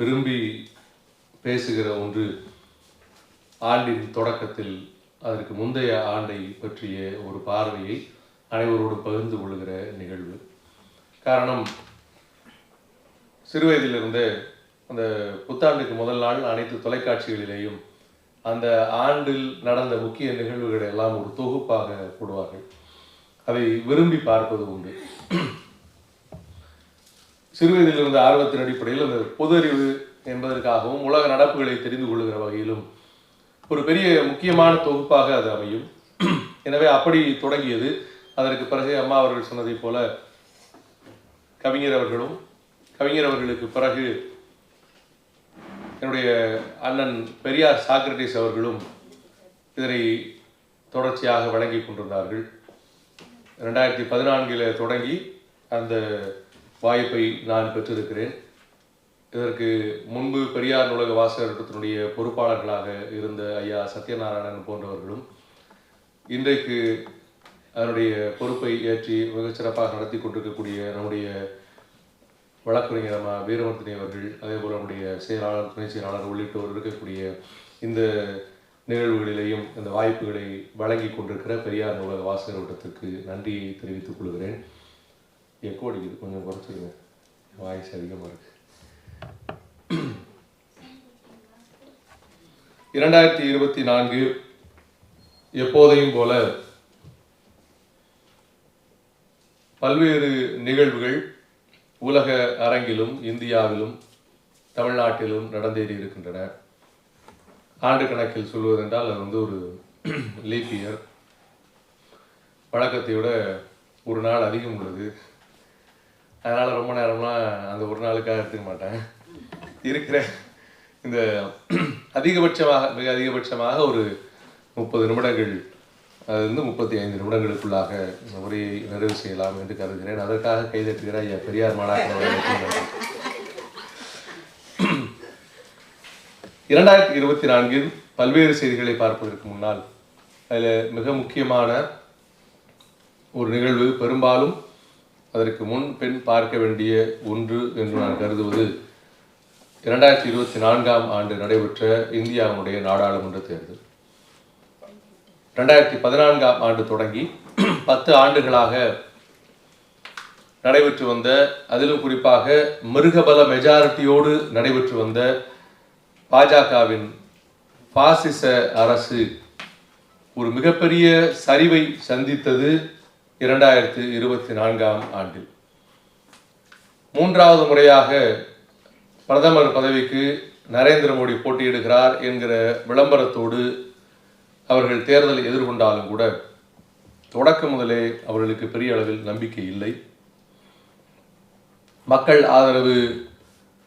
விரும்பி பேசுகிற ஒன்று ஆண்டின் தொடக்கத்தில் அதற்கு முந்தைய ஆண்டை பற்றிய ஒரு பார்வையை அனைவரோடு பகிர்ந்து கொள்கிற நிகழ்வு. காரணம் சிறுவயதிலிருந்தே அந்த புத்தாண்டுக்கு முதல் நாள் அனைத்து தொலைக்காட்சிகளிலேயும் அந்த ஆண்டில் நடந்த முக்கிய நிகழ்வுகளை எல்லாம் ஒரு தொகுப்பாக போடுவார்கள். அதை விரும்பி பார்ப்பது உண்டு. சிறுவயதில் இருந்த ஆர்வத்தின் அடிப்படையில் அந்த பொது அறிவு என்பதற்காகவும் உலக நடப்புகளை தெரிந்து கொள்ளுகிற வகையிலும் ஒரு பெரிய முக்கியமான தொகுப்பாக அது அமையும். எனவே அப்படி தொடங்கியது. அதற்கு பிறகு அம்மா அவர்கள் சொன்னதைப் போல கவிஞர் அவர்களும் கவிஞர் அவர்களுக்கு பிறகு என்னுடைய அண்ணன் பெரியார் சாக்ரட்டிஸ் அவர்களும் இதனை தொடர்ச்சியாக வழங்கி கொண்டிருந்தார்கள். ரெண்டாயிரத்தி பதினான்கில் தொடங்கி அந்த வாய்ப்பை நான் பெற்றிருக்கிறேன். இதற்கு முன்பு பெரியார் நூலக வாசகத்தினுடைய பொறுப்பாளர்களாக இருந்த ஐயா சத்யநாராயணன் போன்றவர்களும் இன்றைக்கு அதனுடைய பொறுப்பை ஏற்றி மிகச்சிறப்பாக நடத்தி கொண்டிருக்கக்கூடிய நம்முடைய வழக்கறிஞர் அம்மா வீரவர்த்தினி அவர்கள் அதே போல் நம்முடைய செயலாளர் துணை செயலாளர் உள்ளிட்டோர் இருக்கக்கூடிய இந்த நிகழ்வுகளிலேயும் இந்த வாய்ப்புகளை வழங்கி கொண்டிருக்கிற பெரியார் நூலக வாசகர் வட்டத்திற்கு நன்றியை தெரிவித்துக் கொள்கிறேன். எக்கோ அடிக்குது கொஞ்சம் குறைச்சிருங்க வாய்ஸ் அதிகமாக இருக்கு. இரண்டாயிரத்தி இருபத்தி நான்கு எப்போதையும் போல பல்வேறு நிகழ்வுகள் உலக அரங்கிலும் இந்தியாவிலும் தமிழ்நாட்டிலும் நடந்தேறி இருக்கின்றன. ஆண்டு கணக்கில் சொல்வதென்றால் அது வந்து ஒரு லீப் இயர் வழக்கத்தை விட ஒரு நாள் அதிகம் உள்ளது. அதனால் ரொம்ப நேரம்லாம் அந்த ஒரு நாளுக்காக எடுத்துக்க மாட்டேன். இருக்கிற இந்த அதிகபட்சமாக மிக அதிகபட்சமாக ஒரு முப்பது நிமிடங்கள் அது வந்து முப்பத்தி ஐந்து நிமிடங்களுக்குள்ளாக இந்த உரையை நிறைவு செய்யலாம் என்று கருதுகிறேன். அதற்காக கைதட்டுகிற ஐயா பெரியார் மாநாட்டில் இரண்டாயிரத்தி இருபத்தி நான்கில் பல்வேறு செய்திகளை பார்ப்பதற்கு முன்னால் அதில் மிக முக்கியமான ஒரு நிகழ்வு பெரும்பாலும் அதற்கு முன் பெண் பார்க்க வேண்டிய ஒன்று என்று நான் கருதுவது இரண்டாயிரத்தி இருபத்தி நான்காம் ஆண்டு நடைபெற்ற இந்தியாவுடைய நாடாளுமன்ற தேர்தல். ரெண்டாயிரத்தி பதினான்காம் ஆண்டு தொடங்கி பத்து ஆண்டுகளாக நடைபெற்று வந்த அதிலும் குறிப்பாக மிருகபல மெஜாரிட்டியோடு நடைபெற்று வந்த பாஜகவின் பாசிச அரசு ஒரு மிகப்பெரிய சரிவை சந்தித்தது இரண்டாயிரத்து இருபத்தி நான்காம் ஆண்டில். மூன்றாவது முறையாக பிரதமர் பதவிக்கு நரேந்திர மோடி போட்டியிடுகிறார் என்கிற விளம்பரத்தோடு அவர்கள் தேர்தலை எதிர்கொண்டாலும் கூட தொடக்கம் முதலே அவர்களுக்கு பெரிய அளவில் நம்பிக்கை இல்லை. மக்கள் ஆதரவு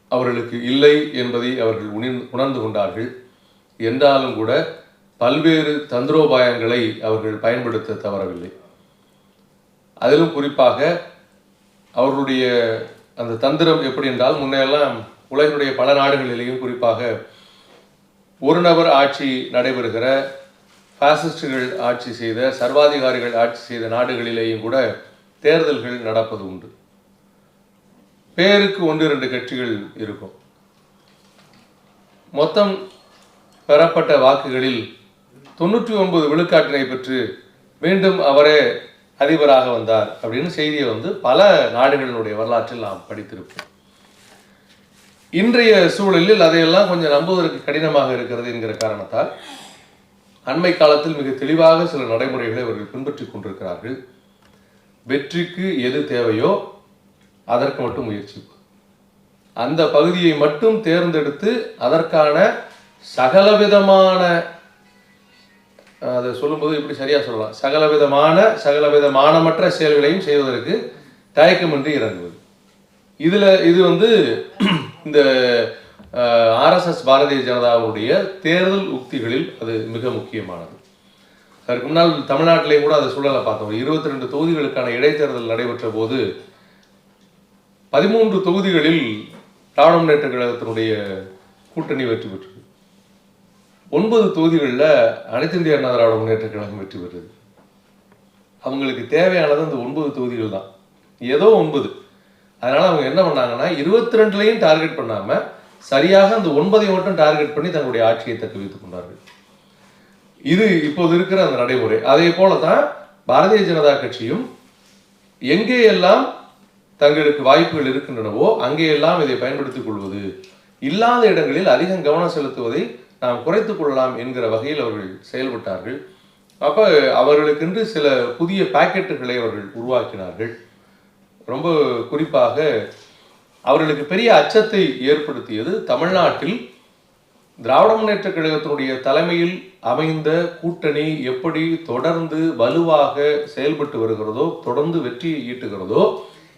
அவர்களுக்கு இல்லை என்பதை அவர்கள் உணர்ந்து கொண்டார்கள். என்றாலும் கூட பல்வேறு தந்திரோபாயங்களை அவர்கள் பயன்படுத்த தவறவில்லை. அதிலும் குறிப்பாக அவர்களுடைய அந்த தந்திரம் எப்படி என்றால் முன்னையெல்லாம் உலகினுடைய பல நாடுகளிலேயும் குறிப்பாக ஒரு நபர் ஆட்சி நடைபெறுகிற பாசிஸ்டுகள் ஆட்சி செய்த சர்வாதிகாரிகள் ஆட்சி செய்த நாடுகளிலேயும் கூட தேர்தல்கள் நடப்பது உண்டு. பேருக்கு ஒன்று இரண்டு கட்சிகள் இருக்கும். மொத்தம் பெறப்பட்ட வாக்குகளில் தொண்ணூற்றி ஒன்பது விழுக்காட்டினை பெற்று மீண்டும் அவரே அதிபராக வந்தார் அப்படின்னு செய்தியை வந்து பல நாடுகளினுடைய வரலாற்றில் நாம் படித்திருப்போம். இன்றைய சூழலில் அதையெல்லாம் கொஞ்சம் நம்புவதற்கு கடினமாக இருக்கிறது என்கிற காரணத்தால் அண்மை காலத்தில் மிக தெளிவாக சில நடைமுறைகளை அவர்கள் பின்பற்றி கொண்டிருக்கிறார்கள். வெற்றிக்கு எது தேவையோ அதற்கு மட்டும் முயற்சி அந்த பகுதியை மட்டும் தேர்ந்தெடுத்து அதற்கான சகலவிதமான அதை சொல்லும்போது இப்படி சரியா சொல்லலாம். சகலவிதமான சகலவிதமானமற்ற செயல்களையும் செய்வதற்கு தயக்கமின்றி இறங்குவது. இதுல இது வந்து இந்த ஆர்எஸ்எஸ் பாரதிய ஜனதாவுடைய தேர்தல் உக்திகளில் அது மிக முக்கியமானது. அதற்கு முன்னால் தமிழ்நாட்டிலேயும் கூட அதை சூழலை பார்த்தோம். இருபத்தி ரெண்டு தொகுதிகளுக்கான இடைத்தேர்தல் நடைபெற்ற போது பதிமூன்று தொகுதிகளில் திராவிட முன்னேற்ற கழகத்தினுடைய கூட்டணி வெற்றி பெற்றது. ஒன்பது தொகுதிகளில் அனைத்து இந்திய அண்ணா திராவிட முன்னேற்ற கழகம் வெற்றி பெற்றது. அவங்களுக்கு தேவையானது அந்த ஒன்பது தொகுதிகள் தான். ஏதோ ஒன்பது. அதனால் அவங்க என்ன பண்ணாங்கன்னா இருபத்தி ரெண்டுலையும் டார்கெட் பண்ணாமல் சரியாக அந்த ஒன்பதை மட்டும் டார்கெட் பண்ணி தங்களுடைய ஆட்சியை தக்க வைத்துக் கொண்டார்கள். இது இப்போது இருக்கிற அந்த நடைமுறை. அதே போல தான் பாரதிய ஜனதா கட்சியும் எங்கேயெல்லாம் தங்களுக்கு வாய்ப்புகள் இருக்கின்றனவோ அங்கேயெல்லாம் இதை பயன்படுத்திக் கொள்வது. இல்லாத இடங்களில் அதிகம் கவனம் செலுத்துவதை நாம் குறைத்து கொள்ளலாம் என்கிற வகையில் அவர்கள் செயல்பட்டார்கள். அப்போ அவர்களுக்கென்று சில புதிய பாக்கெட்டுகளை அவர்கள் உருவாக்கினார்கள். ரொம்ப குறிப்பாக அவர்களுக்கு பெரிய அச்சத்தை ஏற்படுத்தியது தமிழ்நாட்டில் திராவிட முன்னேற்ற கழகத்தினுடைய தலைமையில் அமைந்த கூட்டணி எப்படி தொடர்ந்து வலுவாக செயல்பட்டு வருகிறதோ தொடர்ந்து வெற்றியை ஈட்டுகிறதோ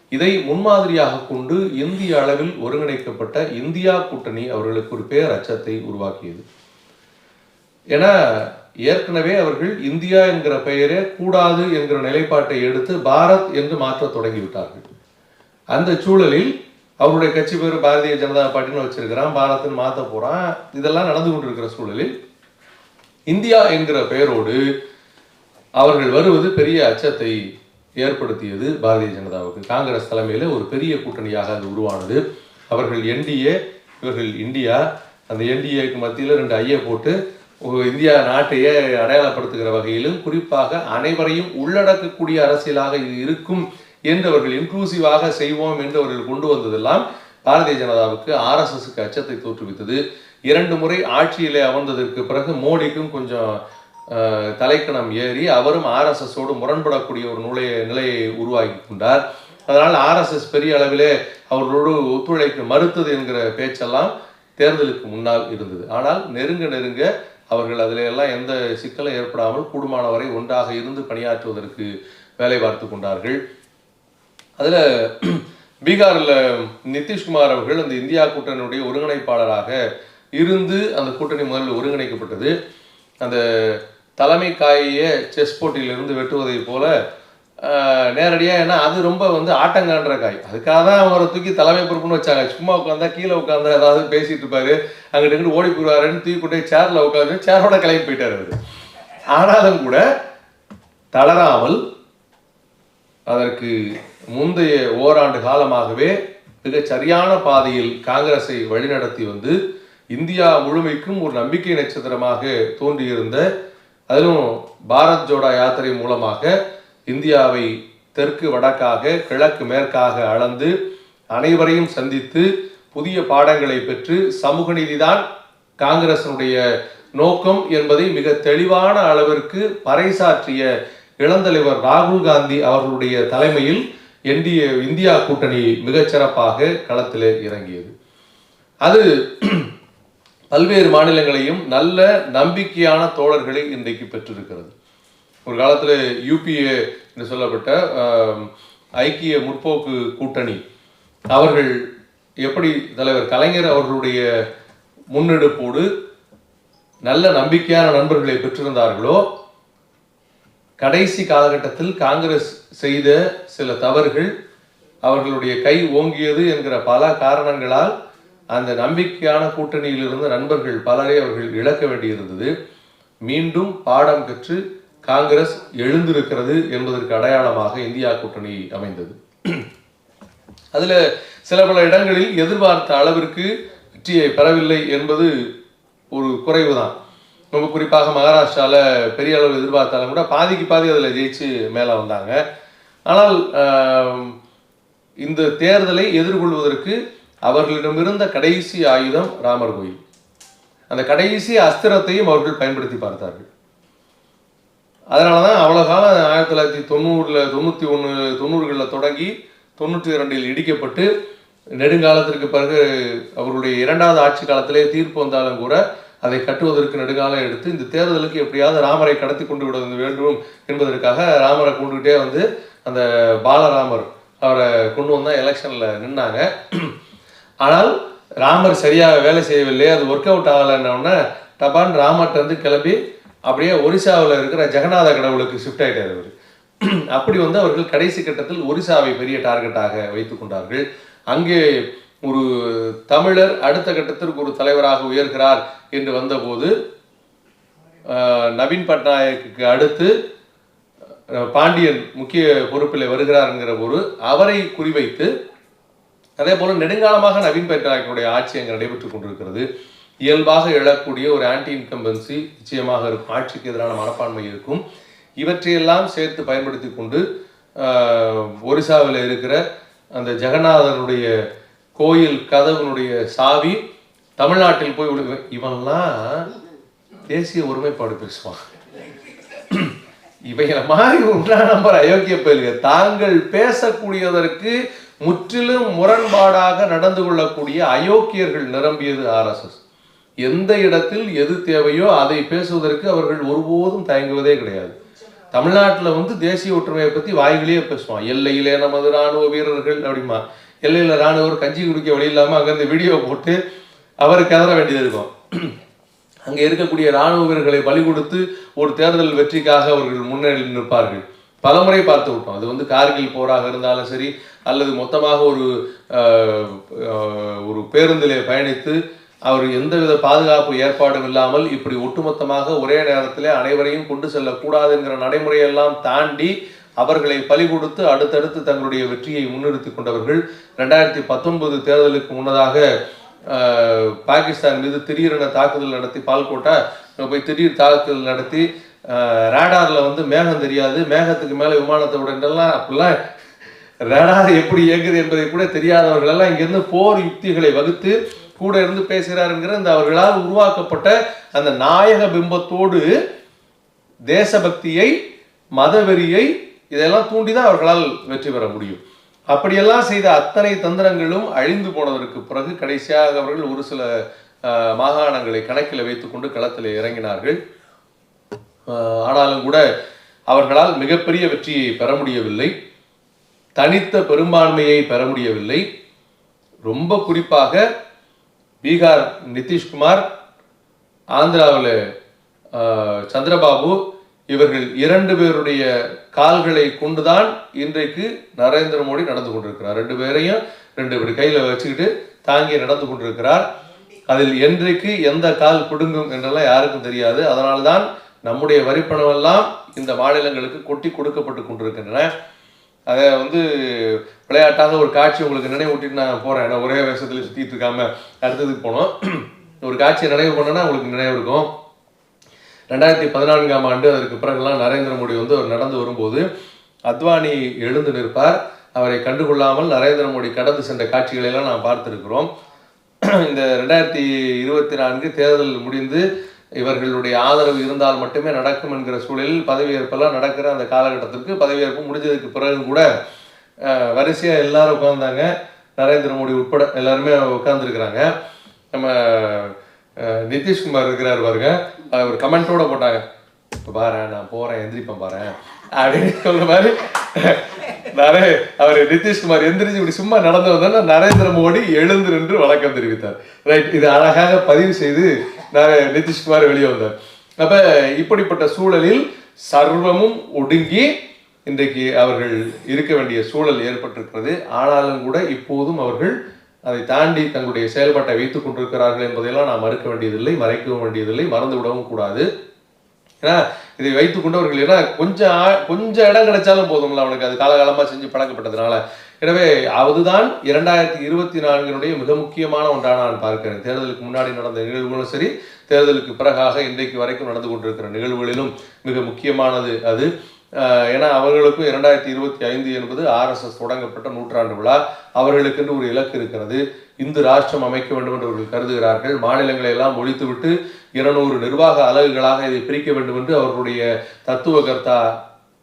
இதை முன்மாதிரியாக கொண்டு இந்திய அளவில் ஒருங்கிணைக்கப்பட்ட இந்தியா கூட்டணி அவர்களுக்கு ஒரு பேர் அச்சத்தை உருவாக்கியது. ஏன்னா ஏற்கனவே அவர்கள் இந்தியா என்கிற பெயரே கூடாது என்கிற நிலைப்பாட்டை எடுத்து பாரத் என்று மாற்ற தொடங்கிவிட்டார்கள். அந்த சூழலில் அவருடைய கட்சி பேர் பாரதிய ஜனதா பார்ட்டின்னு வச்சிருக்கிறான் பாரத்னு மாற்ற போறான். இதெல்லாம் நடந்து கொண்டிருக்கிற சூழலில் இந்தியா என்கிற பெயரோடு அவர்கள் வருவது பெரிய அச்சத்தை ஏற்படுத்தியது பாரதிய ஜனதாவுக்கு. காங்கிரஸ் தலைமையில் ஒரு பெரிய கூட்டணியாக அது உருவானது. அவர்கள் என்டிஏ இவர்கள் இந்தியா. அந்த என்டிஏக்கு மத்தியில் ரெண்டு ஐயை போட்டு இந்தியா நாட்டையே அடையாளப்படுத்துகிற வகையிலும் குறிப்பாக அனைவரையும் உள்ளடக்கக்கூடிய அரசியலாக இது இருக்கும் என்று அவர்கள் இன்க்ளூசிவாக செய்வோம் என்று அவர்கள் கொண்டு வந்ததெல்லாம் பாரதிய ஜனதாவுக்கு ஆர்எஸ்எஸ்க்கு அச்சத்தை தோற்றுவித்தது. இரண்டு முறை ஆட்சியிலே அமர்ந்ததற்கு பிறகு மோடிக்கும் கொஞ்சம் தலைக்கணம் ஏறி அவரும் ஆர்எஸ்எஸோடு முரண்படக்கூடிய ஒரு நிலையை நிலையை உருவாக்கி கொண்டார். அதனால் ஆர்எஸ்எஸ் பெரிய அளவிலே அவர்களோடு ஒத்துழைக்க மறுத்தது என்கிற பேச்செல்லாம் தேர்தலுக்கு முன்னால் இருந்தது. ஆனால் நெருங்க நெருங்க அவர்கள் அதில் எல்லாம் எந்த சிக்கலும் ஏற்படாமல் கூடுமானவரை ஒன்றாக இருந்து பணியாற்றுவதற்கு வேலை பார்த்து கொண்டார்கள். அதில் பீகாரில் நிதிஷ்குமார் அவர்கள் அந்த இந்தியா கூட்டணியுடைய ஒருங்கிணைப்பாளராக இருந்து அந்த கூட்டணி முதலில் ஒருங்கிணைக்கப்பட்டது. அந்த தலைமை காயையே செஸ் போட்டியிலிருந்து வெட்டுவதைப் போல நேரடியாக ஏன்னா அது ரொம்ப வந்து ஆட்டங்கான்ற காய். அதுக்காக தான் அவரை தூக்கி தலைமை பொறுப்புன்னு வச்சாங்க. சும்மா உட்காந்தா கீழே உட்காந்து ஏதாவது பேசிட்டு இருப்பாரு. அங்கிட்டு இங்கிட்டு ஓடி போயிடுவாருன்னு தூக்கி கொண்டு சேரில் உட்காந்து சேரோட கிளம்பி போயிட்டார் அவர். ஆனாலும் கூட தளராமல் அதற்கு முந்தைய ஓராண்டு காலமாகவே மிகச் சரியான பாதையில் காங்கிரஸை வழிநடத்தி வந்து இந்தியா முழுமைக்கும் ஒரு நம்பிக்கை நட்சத்திரமாக தோன்றியிருந்த அதிலும் பாரத் ஜோடா யாத்திரை மூலமாக இந்தியாவை தெற்கு வடக்காக கிழக்கு மேற்காக அளந்து அனைவரையும் சந்தித்து புதிய பாடங்களை பெற்று சமூக நீதிதான் காங்கிரசினுடைய நோக்கம் என்பதை மிக தெளிவான அளவிற்கு பறைசாற்றிய இளந்தலைவர் ராகுல் காந்தி அவர்களுடைய தலைமையில் என்டிஏ இந்தியா கூட்டணி மிகச்சிறப்பாக களத்தில் இறங்கியது. அது பல்வேறு மாநிலங்களையும் நல்ல நம்பிக்கையான தோழர்களை இன்றைக்கு பெற்றிருக்கிறது. ஒரு காலத்தில் யூபிஏ என்று சொல்லப்பட்ட ஐக்கிய முற்போக்கு கூட்டணி அவர்கள் எப்படி தலைவர் கலைஞர் அவர்களுடைய முன்னெடுப்போடு நல்ல நம்பிக்கையான நண்பர்களை பெற்றிருந்தார்களோ கடைசி காலகட்டத்தில் காங்கிரஸ் செய்த சில தவறுகள் அவர்களுடைய கை ஓங்கியது என்கிற பல காரணங்களால் அந்த நம்பிக்கையான கூட்டணியில் இருந்த நண்பர்கள் பலரை அவர்கள் இழக்க வேண்டியிருந்தது. மீண்டும் பாடம் கற்று காங்கிரஸ் எழுந்திருக்கிறது என்பதற்கு அடையாளமாக இந்தியா கூட்டணி அமைந்தது. அதில் சில பல இடங்களில் எதிர்பார்த்த அளவிற்கு வெற்றியை பெறவில்லை என்பது ஒரு குறைவுதான். ரொம்ப குறிப்பாக மகாராஷ்டிராவில் பெரிய அளவு எதிர்பார்த்தாலும் கூட பாதிக்கு பாதி அதில் ஜெயிச்சு மேலே வந்தாங்க. ஆனால் இந்த தேர்தலை எதிர்கொள்வதற்கு அவர்களிடமிருந்த கடைசி ஆயுதம் ராமர் கோயில். அந்த கடைசி அஸ்திரத்தையும் அவர்கள் பயன்படுத்தி பார்த்தார்கள். அதனால தான் அவ்வளோ காலம் ஆயிரத்தி தொள்ளாயிரத்தி தொண்ணூறில் தொண்ணூற்றி ஒன்று தொண்ணூறுகளில் தொடங்கி தொண்ணூற்றி இரண்டில் இடிக்கப்பட்டு நெடுங்காலத்திற்கு பிறகு அவருடைய இரண்டாவது ஆட்சி காலத்திலே தீர்ப்பு வந்தாலும் கூட அதை கட்டுவதற்கு நெடுங்காலம் எடுத்து இந்த தேர்தலுக்கு எப்படியாவது ராமரை கடத்தி கொண்டு விட வேண்டும் என்பதற்காக ராமரை கொண்டுகிட்டே வந்து அந்த பாலராமர் அவரை கொண்டு வந்தால் எலெக்ஷனில் நின்னாங்க. ஆனால் ராமர் சரியாக வேலை செய்யவில்லை அது ஒர்க் அவுட் ஆகலைன்னொடனே டபான் ராமர்கிட்ட இருந்து கிளம்பி அப்படியே ஒரிசாவில் இருக்கிற ஜெகநாத கடவுளுக்கு ஷிஃப்ட் ஆகிட்டார் அவர். அப்படி வந்து அவர்கள் கடைசி கட்டத்தில் ஒரிசாவை பெரிய டார்கெட்டாக வைத்து கொண்டார்கள். அங்கே ஒரு தமிழர் அடுத்த கட்டத்திற்கு ஒரு தலைவராக உயர்கிறார் என்று வந்தபோது நவீன் பட்நாயக்கு அடுத்து பாண்டியன் முக்கிய பொறுப்பில் வருகிறார் என்கிற அவரை குறிவைத்து அதே போல நெடுங்காலமாக நவீன் பட்நாயக்கனுடைய ஆட்சி அங்கே நடைபெற்றுக் கொண்டிருக்கிறது. இயல்பாக எழக்கூடிய ஒரு ஆன்டி இன்கம்பன்சி நிச்சயமாக இருக்கும். ஆட்சிக்கு எதிரான மனப்பான்மை இருக்கும். இவற்றையெல்லாம் சேர்த்து பயன்படுத்தி கொண்டு ஒரிசாவில் இருக்கிற அந்த ஜெகநாதனுடைய கோயில் கதவுனுடைய சாவி தமிழ்நாட்டில் போய் விழு- இவன்லாம் தேசிய ஒருமைப்பாடு பேசுவான் இவைகளை மாதிரி உண்டான நம்பர் அயோக்கிய பயில்கள் தாங்கள் பேசக்கூடியதற்கு முற்றிலும் முரண்பாடாக நடந்து கொள்ளக்கூடிய அயோக்கியர்கள் நிரம்பியது ஆர்எஸ்எஸ் எந்த இடத்தில் எது தேவையோ அதை பேசுவதற்கு அவர்கள் ஒருபோதும் தயங்குவதே கிடையாது. தமிழ்நாட்டில் வந்து தேசிய ஒற்றுமையை பற்றி வாய்களே பேசுவான். எல்லையிலே நமது ராணுவ வீரர்கள் அப்படிமா எல்லையில் இராணுவர் கஞ்சி குடிக்க வழி இல்லாமல் அங்கேருந்து வீடியோ போட்டு அவருக்கு கதற வேண்டியது இருக்கும். அங்கே இருக்கக்கூடிய ராணுவ வீரர்களை பலி கொடுத்து ஒரு தேர்தல் வெற்றிக்காக அவர்கள் முன்னேறி நிற்பார்கள். பலமுறை பார்த்து விட்டோம். அது வந்து கார்கில் போராக இருந்தாலும் சரி அல்லது மொத்தமாக ஒரு ஒரு பேருந்திலே பயணித்து அவர் எந்தவித பாதுகாப்பு ஏற்பாடும் இல்லாமல் இப்படி ஒட்டுமொத்தமாக ஒரே நேரத்தில் அனைவரையும் கொண்டு செல்லக்கூடாது என்கிற நடைமுறையெல்லாம் தாண்டி அவர்களை பலி கொடுத்து அடுத்தடுத்து தங்களுடைய வெற்றியை முன்னிறுத்தி கொண்டவர்கள். ரெண்டாயிரத்தி பத்தொன்பது தேர்தலுக்கு முன்னதாக பாகிஸ்தான் மீது திடீரென தாக்குதல் நடத்தி பால்கோட்டா போய் திடீர் தாக்குதல் நடத்தி ரேடாரில் வந்து மேகம் தெரியாது மேகத்துக்கு மேலே விமானத்தை விடலாம் அப்படிலாம் ரேடார் எப்படி இயங்குது என்பதை கூட தெரியாதவர்கள் எல்லாம் இங்கிருந்து போர் யுக்திகளை வகுத்து கூட இருந்து பேசுகிறாருங்கிற அந்த அவர்களால் உருவாக்கப்பட்ட அந்த நாயக பிம்பத்தோடு தேசபக்தியை மதவெறியை இதெல்லாம் தூண்டிதான் அவர்களால் வெற்றி பெற முடியும். அப்படியெல்லாம் செய்த அத்தனை தந்திரங்களும் அழிந்து போனதற்கு பிறகு கடைசியாக அவர்கள் ஒரு சில மாகாணங்களை கணக்கில் வைத்துக்கொண்டு களத்தில் இறங்கினார்கள். ஆனாலும் கூட அவர்களால் மிகப்பெரிய வெற்றியை பெற முடியவில்லை. தனித்த பெரும்பான்மையை பெற முடியவில்லை. ரொம்ப குறிப்பாக பீகார் நிதிஷ்குமார் ஆந்திராவில் சந்திரபாபு இவர்கள் இரண்டு பேருடைய கால்களை கொண்டுதான் இன்றைக்கு நரேந்திர மோடி நடந்து கொண்டிருக்கிறார். ரெண்டு பேரையும் ரெண்டு பேர் கையில் வச்சுக்கிட்டு தாங்கி நடந்து கொண்டிருக்கிறார். அதில் என்றைக்கு எந்த கால் பிடுங்கும் என்றெல்லாம் யாருக்கும் தெரியாது. அதனால்தான் நம்முடைய வரிப்பணமெல்லாம் இந்த மாநிலங்களுக்கு கொட்டி கொடுக்கப்பட்டு கொண்டிருக்கின்றன. அதை வந்து விளையாட்டாக ஒரு காட்சி உங்களுக்கு நினைவூட்டிட்டு நான் போகிறேன் ஏன்னா ஒரே வேஷத்தில் சுற்றிட்டு இருக்காம அடுத்ததுக்கு போனோம். ஒரு காட்சியை நினைவு பண்ணனா உங்களுக்கு நினைவு இருக்கும். ரெண்டாயிரத்தி பதினான்காம் ஆண்டு அதற்கு பிறகுலாம் நரேந்திர மோடி வந்து அவர் நடந்து வரும்போது அத்வானி எழுந்து நிற்பார். அவரை கண்டுகொள்ளாமல் நரேந்திர மோடி கடந்து சென்ற காட்சிகளை எல்லாம் நாம் பார்த்துருக்கிறோம். இந்த ரெண்டாயிரத்தி இருபத்தி நான்கு தேர்தல் முடிந்து இவர்களுடைய ஆதரவு இருந்தால் மட்டுமே நடக்கும் என்கிற சூழலில் பதவியேற்பெல்லாம் நடக்கிற அந்த காலகட்டத்திற்கு பதவியேற்பு முடிஞ்சதுக்கு பிறகு கூட வரிசையாக எல்லாரும் உட்காந்தாங்க நரேந்திர மோடி உட்பட எல்லாருமே உட்காந்துருக்குறாங்க நம்ம நிதிஷ்குமார் இருக்கிறார் பாருங்க. அவர் கமெண்ட்டோட போட்டாங்க. இப்போ பாரு நான் போகிறேன் எந்திரிப்பேன் பாரு அப்படின்னு சொல்ற மாதிரி நரே அவர் நிதிஷ்குமார் எந்திரிச்சு இப்படி சும்மா நடந்து வந்தோன்னா நரேந்திர மோடி எழுந்து நின்று வணக்கம் தெரிவித்தார். ரைட் இது அழகாக பதிவு செய்து நிதிஷ்குமார் வெளியே வந்தார். அப்ப இப்படிப்பட்ட சூழலில் சர்வமும் ஒடுங்கி இன்றைக்கு அவர்கள் இருக்க வேண்டிய சூழல் ஏற்பட்டிருக்கிறது. ஆனாலும் கூட இப்போதும் அவர்கள் அதை தாண்டி தங்களுடைய செயல்பாட்டை வைத்துக் கொண்டிருக்கிறார்கள் என்பதையெல்லாம் நாம் மறுக்க வேண்டியதில்லை மறைக்கவும் வேண்டியதில்லை மறந்து விடவும் கூடாது. ஏன்னா இதை வைத்துக்கொண்டு அவர்கள் ஏன்னா கொஞ்சம் ஆ- கொஞ்சம் இடம் கிடைச்சாலும் போதும்ல அவனுக்கு. அது காலகாலமாக செஞ்சு பழக்கப்பட்டதுனால. எனவே அதுதான் இரண்டாயிரத்தி இருபத்தி நான்கினுடைய மிக முக்கியமான ஒன்றாக நான் பார்க்கிறேன். தேர்தலுக்கு முன்னாடி நடந்த நிகழ்வுகளும் சரி தேர்தலுக்கு பிறகாக இன்றைக்கு வரைக்கும் நடந்து கொண்டிருக்கிற நிகழ்வுகளிலும் மிக முக்கியமானது அது. ஏன்னா அவர்களுக்கும் இரண்டாயிரத்தி இருபத்தி ஐந்து என்பது ஆர்எஸ்எஸ் தொடங்கப்பட்ட நூற்றாண்டு விழா. அவர்களுக்கென்று ஒரு இலக்கு இருக்கிறது. இந்து ராஷ்டிரம் அமைக்க வேண்டும் என்று அவர்கள் கருதுகிறார்கள். மாநிலங்களை எல்லாம் ஒழித்துவிட்டு இருநூறு நிர்வாக அலகுகளாக இதை பிரிக்க வேண்டும் என்று அவர்களுடைய தத்துவ கர்த்தா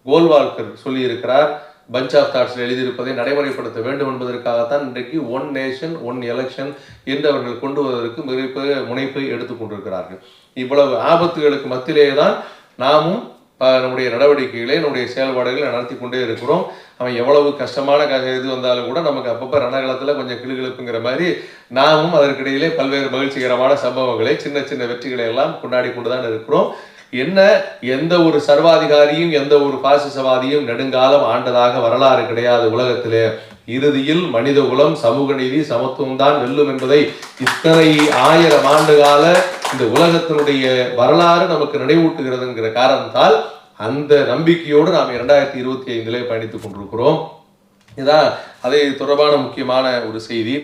கோல்வால்கர் சொல்லியிருக்கிறார். பஞ்ச் ஆஃப் தாட்ஸில் எழுதியிருப்பதை நடைமுறைப்படுத்த வேண்டும் என்பதற்காகத்தான் இன்றைக்கு ஒன் நேஷன் ஒன் எலெக்ஷன் என்று அவர்கள் கொண்டு வருவதற்கு மிகப்பெரிய முனைப்பை எடுத்துக் கொண்டிருக்கிறார்கள். இவ்வளவு ஆபத்துகளுக்கு மத்தியிலேயே தான் நாமும் நம்முடைய நடவடிக்கைகளை நம்முடைய செயல்பாடுகளை நடத்தி கொண்டே இருக்கிறோம். அவன் எவ்வளவு கஷ்டமான க இது வந்தாலும் கூட நமக்கு அப்பப்போ ரணகலத்தில் கொஞ்சம் கிளுகிழப்புங்கிற மாதிரி நாமும் அதற்கிடையிலே பல்வேறு மகிழ்ச்சிகரமான சம்பவங்களை சின்ன சின்ன வெற்றிகளை எல்லாம் கொண்டாடி கொண்டு தான் இருக்கிறோம். என்ன எந்த ஒரு சர்வாதிகாரியும் எந்த ஒரு பாசிசவாதியும் நெடுங்காலம் ஆண்டதாக வரலாறு கிடையாது உலகத்திலே. இறுதியில் மனித குலம் சமூக நீதி சமத்துவம் தான் வெல்லும் என்பதை இத்தனை ஆயிரம் ஆண்டு கால இந்த உலகத்தினுடைய வரலாறு நமக்கு நினைவூட்டுகிறதுங்கிற காரணத்தால் அந்த நம்பிக்கையோடு நாம் இரண்டாயிரத்தி இருபத்தி ஐந்திலே பயணித்துக் கொண்டிருக்கிறோம். இதான் அதை தொடர்பான முக்கியமான ஒரு செய்தி.